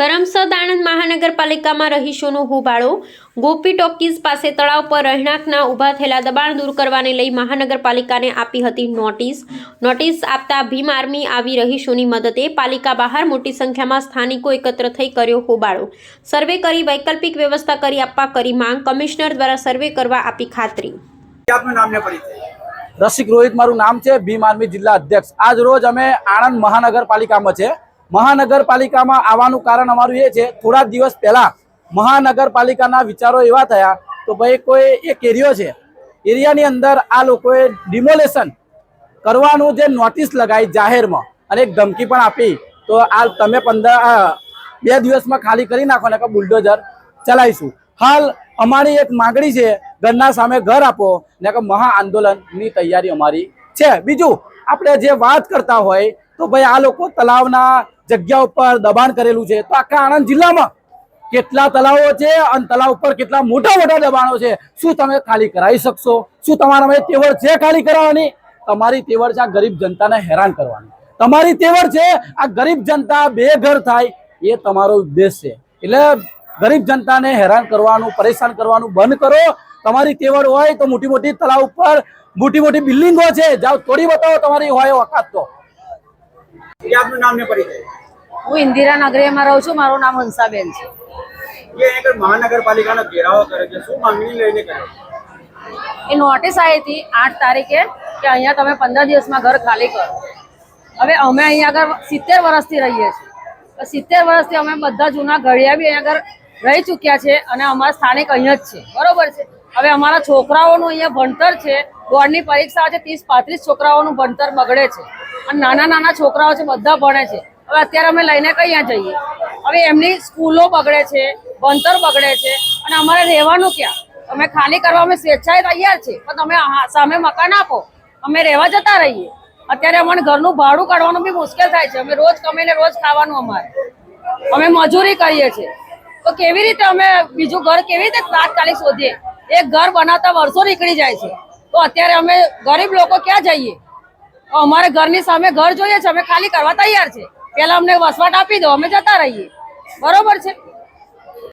કરમસદ આણંદ મહાનગરપાલિકામાં રહીશોનો હોબાળો ગોપી ટોકીઝ પાસે તળાવ પર રહેણાંકના ઊભા થયેલા દબાણ દૂર કરવાને લઈ મહાનગરપાલિકાને આપી હતી નોટિસ. નોટિસ આપતા ભીમ આર્મી આવી રહીશોની મદદે પાલિકા બહાર મોટી સંખ્યામાં સ્થાનિકો એકત્ર થઈ કર્યો હોબાળો. સર્વે કરી વૈકલ્પિક વ્યવસ્થા કરી આપવા કરી માંગ કમિશનર દ્વારા સર્વે કરવા આપી ખાતરી. રસિક રોહિત મારું નામ છે. ભીમ આર્મી જિલ્લા અધ્યક્ષ. આજ રોજ અમે આણંદ મહાનગરપાલિકામાં છે. મહાનગરપાલિકામાં આવવાનું કારણ અમારું એ છે, થોડા દિવસ પહેલા મહાનગરપાલિકાના વિચારો એવા થયા તો ભાઈ કોઈ એક એરિયો છે, એરિયાની અંદર આ લોકોએ ડિમોલેશન કરવાનું જે નોટિસ લગાવી જાહેરમાં અને એક ધમકી પણ આપી, તો આ તમે પંદર બે દિવસમાં ખાલી કરી નાખો ને કે બુલડોઝર ચલાવીશું. હાલ અમારી એક માગણી છે, ઘરના સામે ઘર આપો ને કે મહા આંદોલનની તૈયારી અમારી છે. બીજું, આપણે જે વાત કરતા હોય, તો ભાઈ આ લોકો તલાવના જગ્યા ઉપર દબાણ કરેલું છે. તો આખા આણંદ જિલ્લામાં કેટલા તલાવો છે અને તલાવ ઉપર કેટલા મોટા મોટા દબાણો છે? શું તમે ખાલી કરાવી શકશો? શું તમારામાં તેવર છે ખાલી કરાવવાની? તમારી તેવડ છે આ ગરીબ જનતાને હેરાન કરવાની. તમારી તેવડ છે આ ગરીબ જનતા બે ઘર થાય, એ તમારો ઉદ્દેશ છે. એટલે ગરીબ જનતાને હેરાન કરવાનું, પરેશાન કરવાનું બંધ કરો. તમારી તેવડ હોય તો મોટી મોટી તલાવ ઉપર મોટી મોટી બિલ્ડિંગો છે. જાઓ તોડી બતાવો તમારી હોય વખત તો. એ આપનું નામ ને પરિચય હું ઇન્દિરા નગરીમાં રહું છું મારું નામ હંસાબેન છે. એ આગળ મહાનગરપાલિકાનો ઘેરાવો કરે છે. શું માંગણી લઈને કરે? એ નોટિસ આવી હતી આઠ તારીખે કે અહીંયા તમે પંદર દિવસમાં ઘર ખાલી કરો. હવે અમે અહીંયા આગળ સિત્તેર વર્ષથી રહીએ છીએ. સિત્તેર વર્ષથી અમે બધા જૂના ઘડિયા બી અહીંયા આગળ રહી ચૂક્યા છે અને અમારા સ્થાનિક અહીંયા જ છે. બરોબર છે? હવે અમારા છોકરાઓનું અહીંયા ભણતર છે. બોર્ડની પરીક્ષા છે ત્રીસ પાંત્રીસ છોકરાઓનું ભણતર બગડે છે. અને નાના નાના છોકરાઓ છે, બધા ભણે છે. હવે અત્યારે અમે લઈને કઈ જઈએ? હવે એમની સ્કૂલો બગડે છે, ભણતર બગડે છે, અને અમારે રહેવાનું ક્યાં? અમે ખાલી કરવા અમે સ્વેચ્છાએ તૈયાર છે, પણ તમે સામે મકાન આપો, અમે રહેવા જતા રહીએ. અત્યારે અમને ઘરનું ભાડું કાઢવાનું બી મુશ્કેલ થાય છે. અમે રોજ કમીને રોજ ખાવાનું અમારે. અમે મજૂરી કરીએ છીએ. તો કેવી રીતે અમે બીજું ઘર કેવી રીતે તાત્કાલિક શોધીએ? એક ઘર બનાવતા વર્ષો નીકળી જાય છે. તો અત્યારે અમે ગરીબ લોકો ક્યાં જઈએ? અમારે ઘરની સામે ઘર જોઈએ છે, અમે ખાલી કરવા તૈયાર છે. પેલા અમને વસવાટ આપી દો, અમે જતા રહીએ. બરોબર છે?